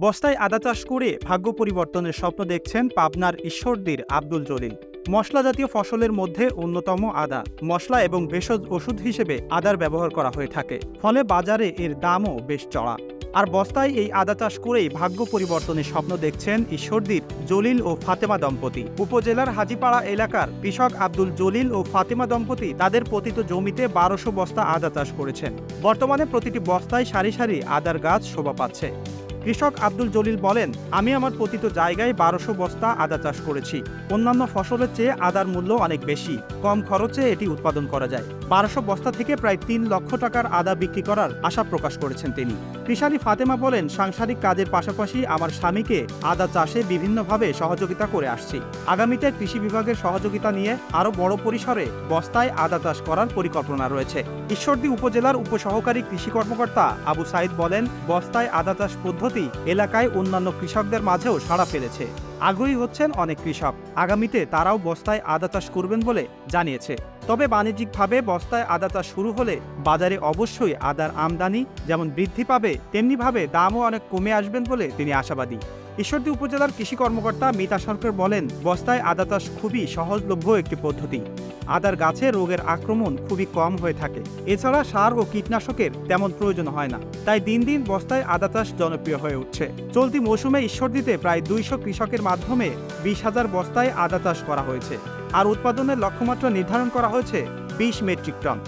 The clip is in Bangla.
বস্তায় আদা চাষ করে ভাগ্য পরিবর্তনের স্বপ্ন দেখছেন পাবনার ঈশ্বরদীর আব্দুল জলিল। মশলা জাতীয় ফসলের মধ্যে অন্যতম আদা। মশলা এবং ভেষজ ওষুধ হিসেবে আদার ব্যবহার করা হয়ে থাকে। ফলে বাজারে এর দামও বেশ চড়া। আর বস্তায় এই আদা চাষ করেই ভাগ্য পরিবর্তনের স্বপ্ন দেখছেন ঈশ্বরদীর জলিল ও ফাতেমা দম্পতি। উপজেলার হাজিপাড়া এলাকার কৃষক আব্দুল জলিল ও ফাতেমা দম্পতি তাদের পতিত জমিতে বারোশো বস্তা আদা চাষ করেছেন। বর্তমানে প্রতিটি বস্তায় সারি সারি আদার গাছ শোভা পাচ্ছে। কৃষক আব্দুল জলিল বলেন, আমি আমার পতিত জায়গায় বারোশো বস্তা আদা চাষ করেছি। অন্যান্য ফসলের চেয়ে আদার মূল্য অনেক বেশি। কম খরচে এটি উৎপাদন করা যায়। বারোশো বস্তা থেকে প্রায় তিন লক্ষ টাকার আদা বিক্রি করার আশা প্রকাশ করেছেন তিনি। কৃষালী ফাতেমা বলেন, সাংসারিক কাজের পাশাপাশি আমার স্বামীকে আদা চাষে বিভিন্নভাবে সহযোগিতা করে আসছি। আগামীতে কৃষি বিভাগের সহযোগিতা নিয়ে আরও বড় পরিসরে বস্তায় আদা চাষ করার পরিকল্পনা রয়েছে। ঈশ্বরদী উপজেলার উপসহকারী কৃষি কর্মকর্তা আবু সাইদ বলেন, বস্তায় আদা চাষ পদ্ধতি এলাকায় অন্যান্য কৃষকদের মাঝেও সাড়া ফেলেছে। আগ্রহী হচ্ছেন অনেক কৃষক। আগামীতে তারাও বস্তায় আদা চাষ করবেন বলে জানিয়েছে। তবে বাণিজ্যিকভাবে বস্তায় আদা চাষ শুরু হলে বাজারে অবশ্যই আদার আমদানি যেমন বৃদ্ধি পাবে, তেমনিভাবে দামও অনেক কমে আসবেন বলে তিনি আশাবাদী। ঈশ্বরদী উপজেলার কৃষি কর্মকর্তা মিতা সরকার বলেন, বস্তায় আদা চাষ খুবই সহজলভ্য একটি পদ্ধতি। আদার গাছে রোগের আক্রমণ খুবই কম হয়ে থাকে। এছাড়া সার ও কীটনাশকের তেমন প্রয়োজন হয় না। তাই দিন দিন বস্তায় আদা চাষ জনপ্রিয় হয়ে উঠছে। চলতি মৌসুমে ঈশ্বরদীতে প্রায় দুইশো কৃষকের মাধ্যমে বিশ হাজার বস্তায় আদা চাষ করা হয়েছে। আর উৎপাদনের লক্ষ্যমাত্রা নির্ধারণ করা হয়েছে বিশ মেট্রিক টন।